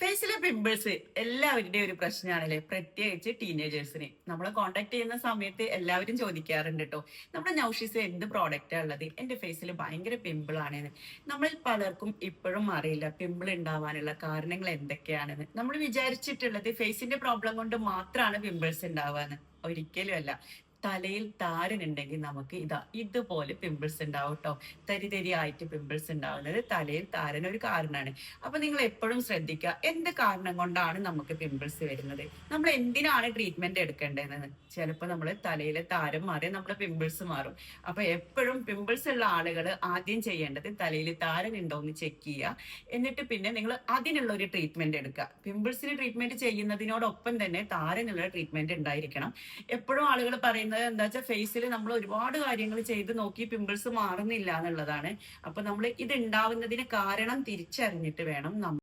ഫേസിലെ pimples എല്ലാവരുടെയും ഒരു പ്രശ്നമാണല്ലേ പ്രത്യേകിച്ച് ടീനേജേഴ്സിന് നമ്മൾ കോണ്ടാക്ട് ചെയ്യുന്ന സമയത്ത് എല്ലാവരും ചോദിക്കാറുണ്ട് കേട്ടോ നമ്മുടെ നൗഷീസ് എന്ത് പ്രോഡക്റ്റാണ് ഉള്ളത്? എന്റെ ഫേസിൽ ഭയങ്കര പിമ്പിൾ ആണെന്ന്. നമ്മൾ പലർക്കും ഇപ്പോഴും അറിയില്ല പിമ്പിൾ ഉണ്ടാവാനുള്ള കാരണങ്ങൾ എന്തൊക്കെയാണെന്ന്. നമ്മൾ വിചാരിച്ചിട്ടുള്ളത് ഫേസിന്റെ പ്രോബ്ലം കൊണ്ട് മാത്രമാണ് പിമ്പിൾസ് ഉണ്ടാവാന്ന്. ഒരിക്കലും അല്ല. തലയിൽ താരനുണ്ടെങ്കിൽ നമുക്ക് ഇതാ ഇതുപോലെ പിമ്പിൾസ് ഉണ്ടാവും കേട്ടോ തരി തരി ആയിട്ട് പിമ്പിൾസ് ഉണ്ടാവുന്നത് തലയിൽ താരൻ ഒരു കാരണമാണ് അപ്പൊ നിങ്ങൾ എപ്പോഴും ശ്രദ്ധിക്കുക എന്ത് കാരണം കൊണ്ടാണ് നമുക്ക് പിമ്പിൾസ് വരുന്നത്? നമ്മൾ എന്തിനാണ് ട്രീറ്റ്മെന്റ് എടുക്കേണ്ടതെന്ന്? ചിലപ്പോൾ നമ്മൾ തലയിലെ താരം മാറി നമ്മുടെ പിമ്പിൾസ് മാറും. അപ്പൊ എപ്പോഴും പിമ്പിൾസ് ഉള്ള ആളുകൾ ആദ്യം ചെയ്യേണ്ടത് തലയിൽ താരൻ ഉണ്ടോ എന്ന് ചെക്ക് ചെയ്യുക. എന്നിട്ട് പിന്നെ നിങ്ങൾ അതിനുള്ള ഒരു ട്രീറ്റ്മെന്റ് എടുക്കുക. പിമ്പിൾസിന് ട്രീറ്റ്മെന്റ് ചെയ്യുന്നതിനോടൊപ്പം തന്നെ താരനുള്ള ട്രീറ്റ്മെന്റ് ഉണ്ടായിരിക്കണം. എപ്പോഴും ആളുകൾ പറയുന്നത് എന്താ വെച്ചാൽ ഫേസിൽ നമ്മൾ ഒരുപാട് കാര്യങ്ങൾ ചെയ്ത് നോക്കി പിമ്പിൾസ് മാറുന്നില്ല എന്നുള്ളതാണ്. അപ്പൊ നമ്മൾ ഇത് ഉണ്ടാവുന്നതിന് കാരണം തിരിച്ചറിഞ്ഞിട്ട് വേണം നമ്മൾ